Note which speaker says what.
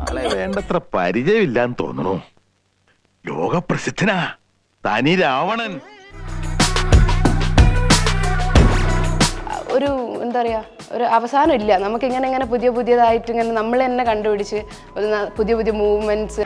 Speaker 1: ആളെ വേണ്ടത്ര പരിചയമില്ലാന്ന് തോന്നുന്നു ലോകപ്രസിദ്ധനാ തനി രാവണൻ.
Speaker 2: ഒരു എന്താ പറയാ ഒരു അവസാനം ഇല്ല. നമുക്ക് ഇങ്ങനെ ഇങ്ങനെ പുതിയ പുതിയതായിട്ട് ഇങ്ങനെ നമ്മൾ തന്നെ കണ്ടുപിടിച്ച് പുതിയ പുതിയ മൂവ്മെന്റ്സ്